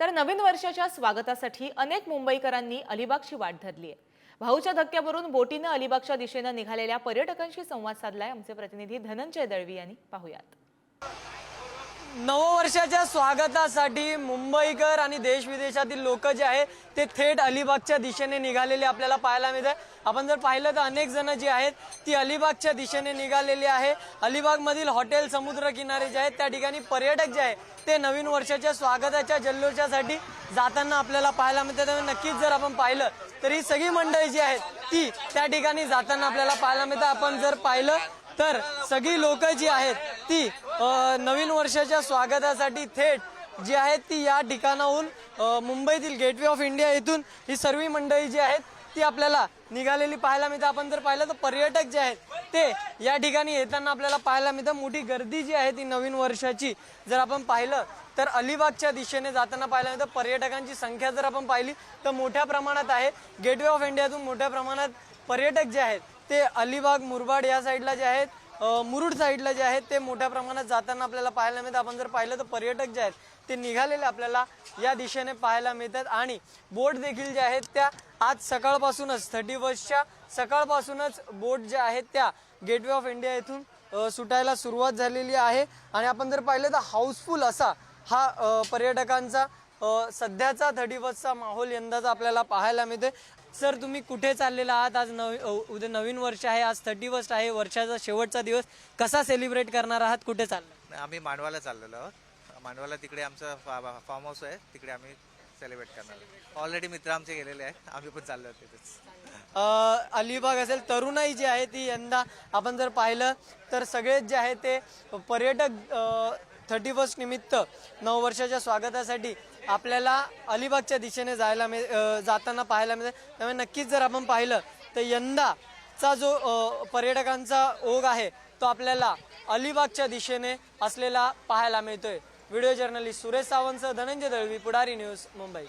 तर नवीन वर्षाच्या स्वागतासाठी अनेक मुंबईकरांनी अलिबागची वाट धरली आहे भाऊच्या धक्क्यावरून बोटीनं अलिबागच्या दिशेनं निघालेल्या पर्यटकांशी संवाद साधलाय. आमचे प्रतिनिधी धनंजय दळवी यांनी पाहुयात. नववर्षाच्या स्वागतासाठी मुंबईकर आणि देश विदेशातील लोक जे आहेत ते थेट अलिबागच्या दिशेने निघालेले आपल्याला पाहायला मिळत आहे आपण जर पाहिलं तर अनेक जण जी आहेत ती अलिबागच्या दिशेने निघालेली आहे. अलिबागमधील हॉटेल समुद्र किनारे जे आहेत त्या ठिकाणी पर्यटक जे आहेत ते नवीन वर्षाच्या स्वागताच्या जल्लोषासाठी जाताना आपल्याला पाहायला मिळतात त्यामुळे नक्कीच जर आपण पाहिलं तर ही सगळी मंडळी जी आहेत ती त्या ठिकाणी जाताना आपल्याला पाहायला मिळतं आपण जर पाहिलं तर सगळी लोक जी आहेत ती नवीन वर्षाच्या स्वागतासाठी थेट जी आहेत ती या ठिकाणाहून मुंबईतील गेटवे ऑफ इंडिया येथून ही सर्व मंडळी जी आहेत ती आपल्याला निघालेली पाहायला मिळते. आपण जर पाहिलं तर पर्यटक जे आहेत ते या ठिकाणी येताना आपल्याला पाहायला मिळतं. मोठी गर्दी जी आहे ती नवीन वर्षाची जर आपण पाहिलं तर अलिबागच्या दिशेने जाताना पाहायला मिळतं. पर्यटकांची संख्या जर आपण पाहिली तर मोठ्या प्रमाणात आहे. गेटवे ऑफ इंडियातून मोठ्या प्रमाणात पर्यटक जे आहेत ते अलिबाग मुरबाड या साईडला जे आहेत मुरुड साईडला जे आहेत ते मोठ्या प्रमाणात जाताना आपल्याला पाहायला मिळतं आपण जर पाहिलं तर पर्यटक जे आहेत ते निघालेले आपल्याला या दिशेने पाहायला मिळतात. आणि बोट देखील ज्या आहेत त्या आज सकाळपासूनच थर्टी फर्स्टच्या सकाळपासूनच बोट ज्या आहेत त्या गेटवे ऑफ इंडिया येथून सुटायला सुरुवात झालेली आहे. आणि आपण जर पाहिलं तर हाऊसफुल असा हा पर्यटकांचा सध्याचा थर्टी फर्स्टचा माहोल यंदाचा आपल्याला पाहायला मिळते सर तुम्ही कुठे चाललेला आहात? आज नवी उद्या नवीन वर्ष आहे आज थर्टी फर्स्ट आहे वर्षाचा शेवटचा दिवस. कसा सेलिब्रेट करणार आहात? कुठे चाललाय आम्ही मांडवाला चाललेलो आहोत. मांडवाला तिकडे आमचं फार्म हाऊस आहे. तिकडे आम्ही सेलिब्रेट करणार ऑलरेडी मित्र आमचे गेलेले आहेत. आम्ही पण चाललो आहोत तिथेच. अलिबाग असेल तरुणाई जी आहे ती यंदा आपण जर पाहिलं तर सगळेच जे आहे ते पर्यटक थर्टी फर्स्ट निमित्त नववर्षाच्या स्वागतासाठी आपल्याला अलिबागच्या दिशेने जायला मिळ जाताना पाहायला मिळतं त्यामुळे नक्कीच जर आपण पाहिलं तर यंदाचा जो पर्यटकांचा ओघ आहे तो आपल्याला अलिबागच्या दिशेने असलेला पाहायला मिळतोय. व्हिडिओ जर्नलिस्ट सुरेश सावंतसह धनंजय दळवी पुढारी न्यूज मुंबई.